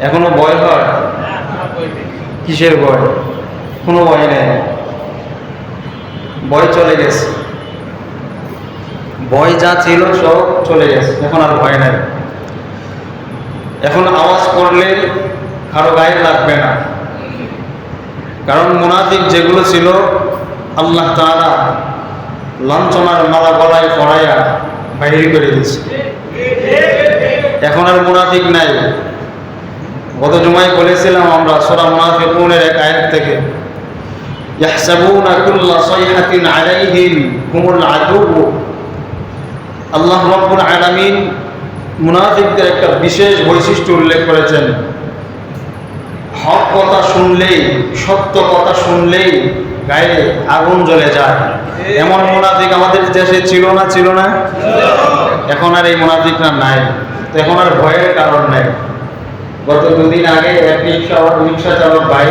এখনও ভয় হয়? কিসের ভয়? কোনো ভয় নেই। ভয় চলে গেছে। ভয় যা ছিল সব চলে গেছে। এখন আর ভয় নাই। এখন আওয়াজ করলে কারও গায়ে লাগবে না। কারণ মোনাফিক যেগুলো ছিল, আল্লাহ তাআলা লাঞ্ছনার মালা গলায় পড়াইয়া বাইরে করে দিয়েছে। এখন আর মুনাফিক নাই। গত জুমায় বলেছিলাম আমরা সোরা মুনাফিকুনের এক আয়াত থেকে, ইয়াহসাবুনা কুল্লা সাইহাতিন আলাইহিম হুমুল আদুউ। আল্লাহ রাব্বুল আলামিন মুনাফিকদের একটা বিশেষ বৈশিষ্ট্য উল্লেখ করেছেন। হক কথা শুনলেই, সত্য কথা শুনলেই গায়ে আগুন জ্বলে যায়। এমন মুনাফিক আমাদের দেশে ছিল না ছিল না? এখন আর এই মুনাফিকরা নাই। তো এখন আর ভয়ের কারণ নাই। গত দুদিন আগে এক রিক্সা রিক্সা চালক ভাই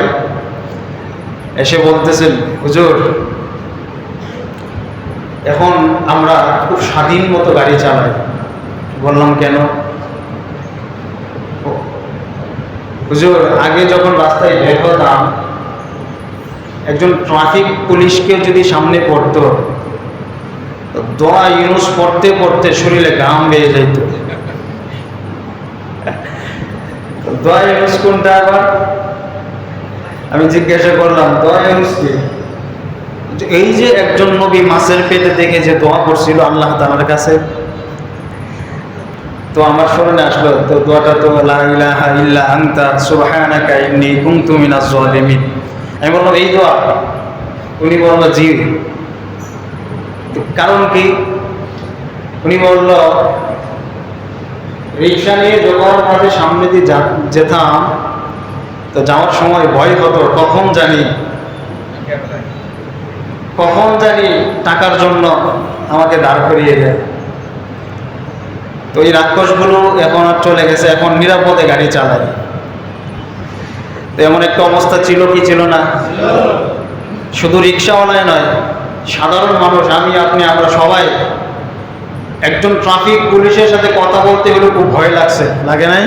এসে বলতেছেন, হুজুর, এখন আমরা খুব স্বাধীন মতো গাড়ি চালাই। বললাম, কেন? হুজুর, আগে যখন রাস্তায় বের হতাম, একজন ট্রাফিক পুলিশকে যদি সামনে পড়তো দোয়া ইউনুস পড়তে পড়তে শরীরে গাম বেয়ে যাইত তো দোয়া ইউনুস আবার? আমি জিজ্ঞাসা করলাম এই যে একজন নবী মাছের পেটে দেখে যে দোয়া করছিল আল্লাহ তাআলার কাছে, তো আমার স্মরণে আসলো, তো দোয়াটা তো ইল্লা আমি বললাম, এই দোয়া? উনি বলল, জি। কারণ কি? উনি বলল রিক্সা নিয়ে যখন মাঝে সামনে দিয়ে যেতাম, তো যাওয়ার সময় ভয় হতো, কখন জানি? কখন জানি টাকার জন্য আমাকে দাঁড় করিয়ে দেয়। তো এই রাক্ষসগুলো এখন আর চলে গেছে, এখন নিরাপদে গাড়ি চালায়। তো এমন একটা অবস্থা ছিল কি ছিল না? শুধু রিক্সাওয়ালায় নয়, সাধারণ মানুষ, আমি, আপনি, আমরা সবাই একজন ট্রাফিক পুলিশের সাথে কথা বলতে গেলে খুব ভয় লাগছে। লাগে নাই?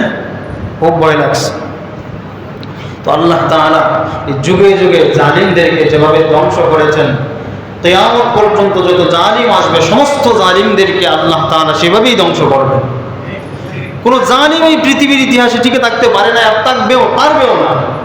খুব ভয় লাগছে। তো আল্লাহ তাআলা এই যুগে যুগে জালিমদেরকে যেভাবে ধ্বংস করেছেন তেয়ামত পর্যন্ত যত জালিম আসবে সমস্ত জালিমদেরকে আল্লাহ তাআলা সেভাবেই ধ্বংস করবেন কোনো জালিম এই পৃথিবীর ইতিহাসে টিকে থাকতে পারে না আর থাকবেও পারবেও না।